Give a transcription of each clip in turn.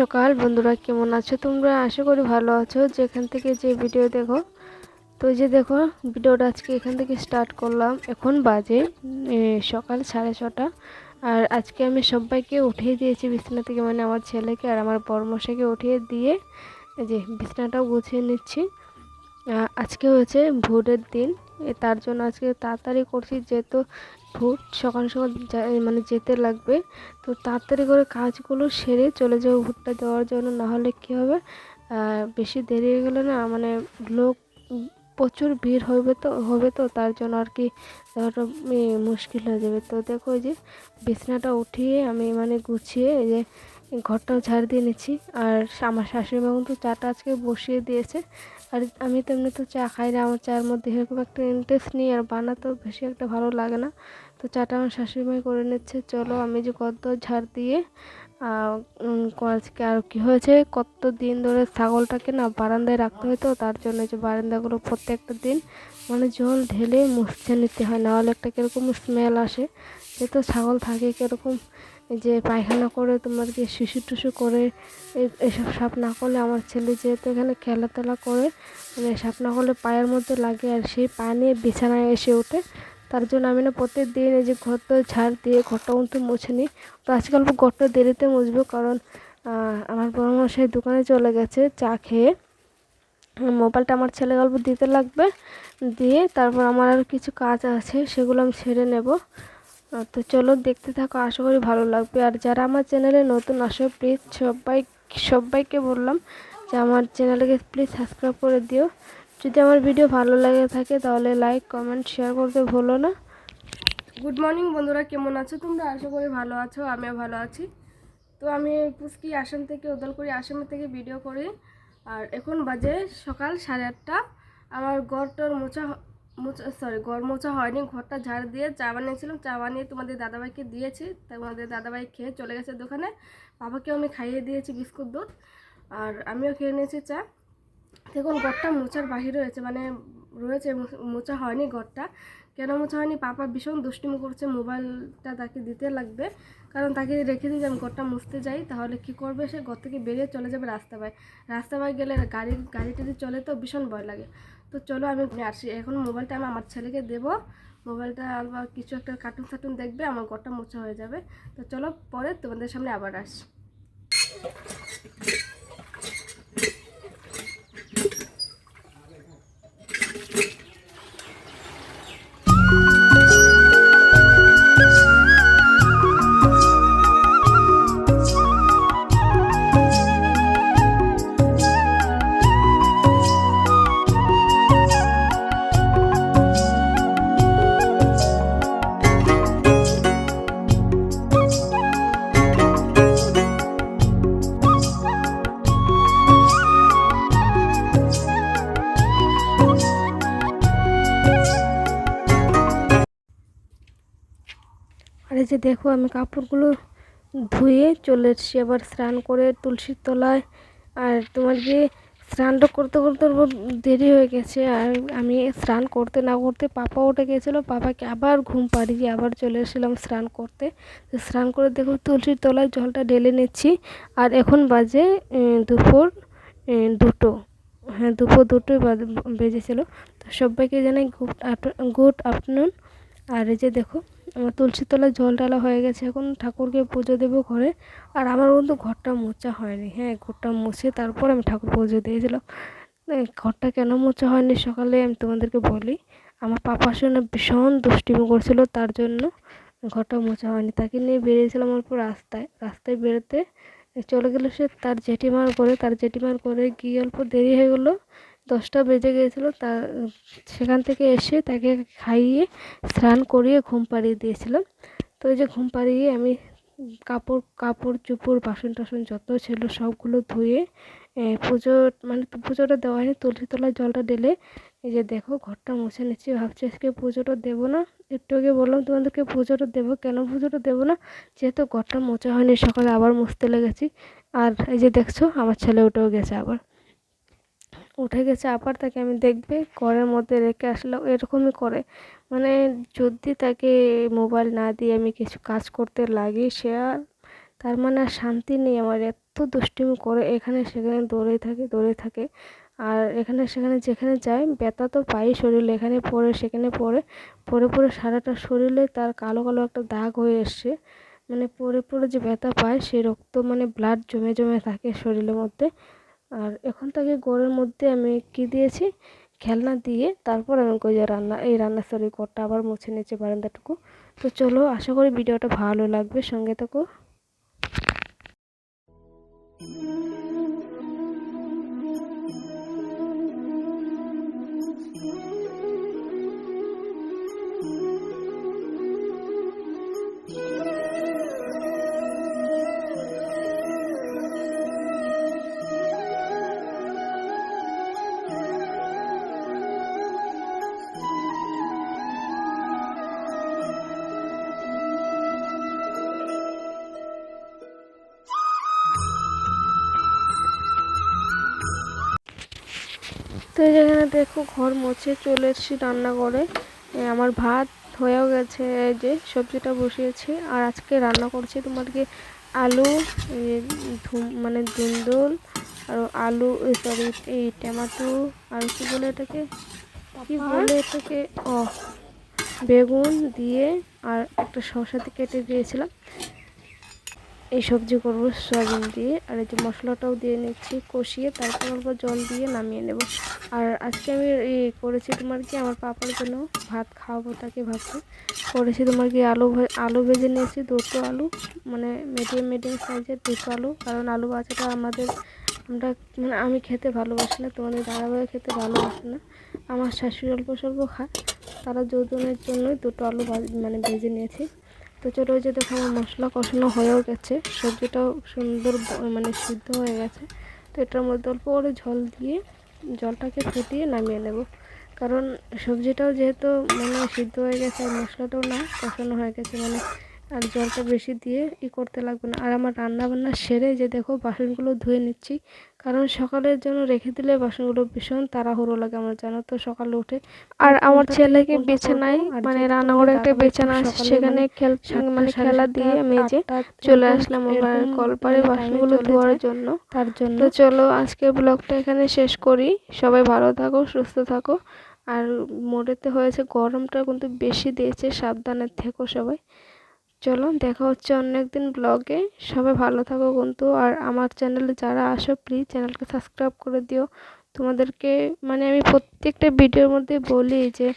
সকাল। বন্ধুরা, কেমন আছো তোমরা? আশা করি ভালো আছো। যেখান থেকে যে ভিডিও দেখো, তো যে দেখো, ভিডিওটা আজকে এখান থেকে স্টার্ট করলাম। এখন বাজে সকাল সাড়ে ছটা। আর আজকে আমি সবাইকে উঠিয়ে দিয়েছি বিছানা থেকে মানে আমার ছেলেকে আর আমার বড়মশাইকে উঠিয়ে দিয়ে যে বিছানাটাও গুছিয়ে নিচ্ছি। আজকে হচ্ছে ভোটের দিন। তার জন্য আজকে তাড়াতাড়ি করছি, যেহেতু ভোট সকাল সকাল মানে যেতে লাগবে, তো তাড়াতাড়ি করে কাজগুলো সেরে চলে যাব ভোটটা দেওয়ার জন্য, নাহলে কী হবে? বেশি দেরি হয়ে গেলে না মানে লোক প্রচুর ভিড় হবে তো হবে তো, তার জন্য আর কি দেওয়াটা মুশকিল হয়ে যাবে। তো দেখো যে বিছানাটা উঠিয়ে আমি মানে গুছিয়ে যে ঘরটাও ঝাড় দিয়ে নিচ্ছি, আর আমার শাশুড়ি মা কিন্তু চাটা আজকে বসিয়ে দিয়েছে আর আমি তো এমনি তো চা খাই না, আমার চার মধ্যে এরকম একটা ইন্টারেস্ট নেই, আর বানাতেও বেশি একটা ভালো লাগে না। তো চাটা আমার শাশুড়ি মাই করে নিচ্ছে, চলো আমি যে কত ঝাড় দিয়ে আজকে আর কি হয়েছে, কত দিন ধরে ছাগলটাকে না বারান্দায় রাখতে হয় তো তার জন্য যে বারান্দাগুলো প্রত্যেকটা দিন মানে জল ঢেলে মুছতে নিতে হয়, নাহলে একটা কীরকম স্মেল আসে। যেহেতু ছাগল থাকে কীরকম যে পায়খানা করে তোমার কি শিশু টুসু করে এসব সাপ না করলে আমার ছেলে যেহেতু এখানে খেলাধুলা করে মানে সাপ না করলে পায়ের মধ্যে লাগে আর সেই পা নিয়ে বিছানায় এসে ওঠে। তার জন্য আমি না প্রত্যেক দিন এই যে ঘরটা ঝাড় দিয়ে, ঘরটা কিন্তু মুছে নিই। তো আজকে অল্প ঘরটা দেরিতে মুছবো কারণ আমার মশাই দোকানে চলে গেছে চা খেয়ে। মোবাইলটা আমার ছেলে গল্প দিতে লাগবে, দিয়ে তারপর আমার আর কিছু কাজ আছে, সেগুলো আমি সেরে নেব। তো চলো দেখতে থাকো, আশা করি ভালো লাগবে। আর যারা আমার চ্যানেলে নতুন আসো প্লিজ সবাই, সবাইকে বললাম যে আমার চ্যানেলকে প্লিজ সাবস্ক্রাইব করে দিও। যদি আমার ভিডিও ভালো লাগে থাকে তাহলে লাইক কমেন্ট শেয়ার করতে ভুলো না। গুড মর্নিং বন্ধুরা, কেমন আছো তোমরা? আশা করি ভালো আছো, আমিও ভালো আছি। তো আমি পুস্কি আসাম থেকে উদলপুরি আসাম থেকে ভিডিও করি। আর এখন বাজে সকাল সাড়ে আটটা। আমার ঘরটার মোছা মোছা সরি ঘর মোছা হয়নি, ঘরটা ঝাড় দিয়ে চা বানিয়েছিলাম। চা বানিয়ে তোমাদের দাদাভাইকে দিয়েছি। তোমাদের দাদাভাই খেয়ে চলে গেছে দোকানে। বাবাকেও আমি খাইয়ে দিয়েছি বিস্কুট, দুধ, আর আমিও খেয়ে নিয়েছি চা। দেখুন, ঘরটা মোচার বাহির রয়েছে মানে রয়েছে, মো- মোছা হয়নি ঘরটা। কেন মোছা হয়নি? পাপা ভীষণ দুষ্টুমি করছে, মোবাইলটা তাকে দিতে লাগবে। কারণ তাকে রেখে দিয়ে আমি ঘরটা মুছতে যাই, তাহলে কি করবে সে? ঘর থেকে বেরিয়ে চলে যাবে রাস্তা পায় রাস্তা পায় গেলে গাড়ি, গাড়িটা টাড়ি চলে তো ভীষণ ভয় লাগে। তো চলো আমি আসি। এখন মোবাইলটা আমি আমার ছেলেকে দেব। মোবাইলটা আবার কিছু একটা কার্টুন ফার্টুন দেখবে, আমার ঘরটা মোছা হয়ে যাবে। তো চলো পরে তোমাদের সামনে আবার আসি। যে দেখো আমি কাপড়গুলো ধুয়ে চলে এসেছি। আবার স্নান করে তুলসীর তলায়। আর তোমার যে স্নানটা করতে করতে দেরি হয়ে গেছে। আর আমি স্নান করতে না করতে পাপা উঠে গেছিল। পাপাকে আবার ঘুম পাড়িয়ে আবার চলে এসেছিলাম স্নান করতে। স্নান করে দেখো তুলসীর তলায় জলটা ঢেলে নিচ্ছি। আর এখন বাজে দুপুর দুটো। হ্যাঁ দুপুর দুটোই বাজে- বেজেছিলো। তো সবাইকে জানাই গুড আফটার গুড আফটারনুন। আর এই যে দেখো আমার তুলসী তলায় জল ডালা হয়ে গেছে, এখন ঠাকুরকে পুজো দেবো ঘরে। আর আমার কিন্তু ঘরটা মোছা হয়নি। হ্যাঁ ঘরটা মুছে তারপর আমি ঠাকুর পুজো দিয়েছিলাম। ঘরটা কেন মোছা হয়নি সকালে আমি তোমাদেরকে বলি। আমার পাপার সঙ্গে ভীষণ দুষ্টিমি করছিল, তার জন্য ঘরটা মোছা হয়নি। তাকে নিয়ে বেরিয়েছিলাম অল্প রাস্তায়। রাস্তায় বেরোতে চলে গেলো সে তার জেঠিমার করে তার জেঠিমার করে গিয়ে অল্প দেরি হয়ে গেলো। দশটা বেজে গিয়েছিল তা সেখান থেকে এসে তাকে খাইয়ে স্নান করিয়ে ঘুম পাড়িয়ে দিয়েছিলাম। তো এই যে ঘুম পাড়িয়ে আমি কাপড় কাপড়, চুপড়, বাসন টাসন যত ছিল সবগুলো ধুয়ে পুজো মানে পুজোটা দেওয়া হয়নি, তুলসী তলায় জলটা ঢেলে এই যে দেখো ঘরটা মুছে নিচ্ছি, ভাবছি আজকে পুজোটা দেবো না। একটু আগে বললাম তোমাদেরকে পুজোটা দেবো, কেন পুজোটা দেবো না? যেহেতু ঘরটা মোছা হয়নি, সকালে আবার মুছতে লেগেছি। আর এই যে দেখছ, আমার ছেলে উঠেও গেছে আবার। উঠে গেছে, আবার তাকে আমি দেখবে, ঘরের মধ্যে রেখে আসলাম এরকমই করে। মানে যদি তাকে মোবাইল না দিয়ে আমি কিছু কাজ করতে লাগি, সে আর তার মানে আর শান্তি নেই আমার, এত দুষ্টুমি করে এখানে সেখানে দৌড়ে থাকে দৌড়ে থাকে। আর এখানে সেখানে যেখানে যায়, ব্যথা তো পাই শরীরে, এখানে পড়ে, সেখানে পড়ে। পড়ে পড়ে সারাটা শরীরে তার কালো কালো একটা দাগ হয়ে এসছে। মানে পড়ে পড়ে যে ব্যথা পায় সেই রক্ত মানে ব্লাড জমে জমে থাকে শরীরের মধ্যে। আর এখন তাকে গোড়ের মধ্যে আমি কি দিয়েছি? খেলনা দিয়ে তারপর আমি কই যে রান্না, এই রান্না সরি ঘরটা আবার মুছে নিয়েছি বারান্দাটুকু। তো চলো, আশা করি ভিডিওটা ভালো লাগবে। সঙ্গে থাকো। তো যেখানে দেখো ঘর মুছে চলে এসেছি রান্না করে আমার ভাত হয়েও গেছে এই যে সবজিটা বসিয়েছি। আর আজকে রান্না করছি তোমাদেরকে আলু ধুম- মানে ধুন্দুল আর আলু সরি এই টমেটো আর কি বলে এটাকে? কি বলে এটাকে? ও বেগুন দিয়ে আর একটা শসা দিয়ে কেটে দিয়েছিলাম। এই সবজি করব, সয়াবিন দিয়ে। আর এই যে মশলাটাও দিয়ে নিচ্ছি, কষিয়ে তারপর অল্প জল দিয়ে নামিয়ে নেব। আর আজকে আমি করেছি তোমার কি আমার পাপার জন্য ভাত খাওয়াবো তাকে ভাবছি। করেছি তোমার কি আলু আলু ভেজে নিয়েছি, দুটো আলু মানে মিডিয়াম মিডিয়াম সাইজের দুটো আলু। কারণ আলু ভাজাটা আমাদের, আমরা মানে আমি খেতে ভালোবাসি না তোমাদের দাদাভাই খেতে ভালোবাসে না। আমার শাশুড়ি অল্প স্বল্প খায়, তারা যৌজনের জন্যই দুটো আলু মানে ভেজে নিয়েছি। তো চলো ওই যে দেখো আমার মশলা কষানো হয়েও গেছে, সবজিটাও সুন্দর মানে সিদ্ধ হয়ে গেছে। তো এটার মধ্যে অল্প করে ঝোল দিয়ে, জলটাকে ফুটিয়ে নামিয়ে নেব। কারণ সবজিটাও যেহেতু মানে সিদ্ধ হয়ে গেছে আর মশলাটাও না কষানো হয়ে গেছে মানে আর জলটা বেশি দিয়ে ই করতে লাগবে না। আর আমার রান্না বান্না সেরে যে দেখো বাসনগুলো ধুয়ে নিচ্ছি। কারণ সকালের জন্য রেখে দিলে বাসনগুলো ভীষণ তাড়াহুড়ো লাগে আমার জানো তো সকালে উঠে। আর আমার ছেলেকে বিছানায় মানে রান্নাঘরে একটা বিছানা আছে সেখানে খেল মানে খেলা দিয়ে যে চলে আসলাম আমার কলপারে বাসনগুলো ধোয়ার জন্য। তার জন্য তো চলো আজকে ব্লগটা এখানে শেষ করি। সবাই ভালো থাকো সুস্থ থাকো। আর মোড়েতে হয়েছে গরমটা কিন্তু বেশি দিয়েছে সাবধানে থেকো সবাই। চলো দেখা হচ্ছে অন্য একদিন ব্লগে সবাই ভালো থাকো কিন্তু আর আমার চ্যানেলে যারা আসো প্লিজ চ্যানেলকে সাবস্ক্রাইব করে দিও। তোমাদেরকে মানে আমি প্রত্যেকটা ভিডিওর মধ্যে বলি যে,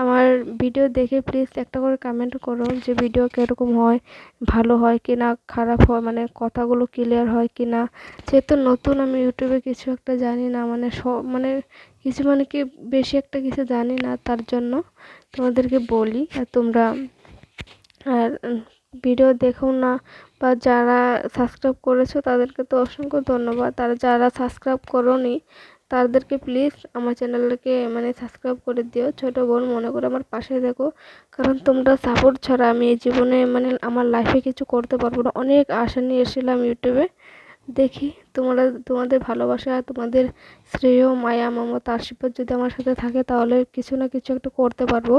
আমার ভিডিও দেখে প্লিজ একটা করে কমেন্ট করো যে ভিডিও কীরকম হয়, ভালো হয় কি না খারাপ হয় মানে কথাগুলো ক্লিয়ার হয় কি না যেহেতু নতুন আমি ইউটিউবে কিছু একটা জানি না মানে সব মানে কিছু মানে কি বেশি একটা কিছু জানি না, তার জন্য তোমাদেরকে বলি, আর তোমরা আর ভিডিও দেখো না বা যারা সাবস্ক্রাইব করেছ তাদেরকে তো অসংখ্য ধন্যবাদ। আর যারা সাবস্ক্রাইব করোনি তাদেরকে প্লিজ আমার চ্যানেলটাকে মানে সাবস্ক্রাইব করে দিও। ছোটো বোন, মনে করে আমার পাশে দেখো কারণ তোমরা সাপোর্ট ছাড়া আমি এই জীবনে মানে আমার লাইফে কিছু করতে পারব না। অনেক আশা নিয়ে এসেছিলাম ইউটিউবে দেখি তোমরা, তোমাদের ভালোবাসা, তোমাদের শ্রেয়, মায়া, মমতা, আশীর্বাদ যদি আমার সাথে থাকে তাহলে কিছু না কিছু একটা করতে পারব।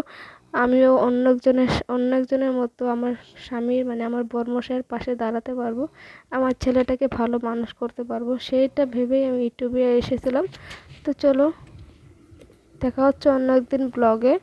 আমিও অন্য একজনের অন্য একজনের মতো আমার স্বামীর মানে আমার বর্মশাইয়ের পাশে দাঁড়াতে পারব। আমার ছেলেটাকে ভালো মানুষ করতে পারব। সেইটা ভেবেই আমি ইউটিউবে এসেছিলাম। তো চলো, দেখা হচ্ছে অন্য একদিন ব্লগে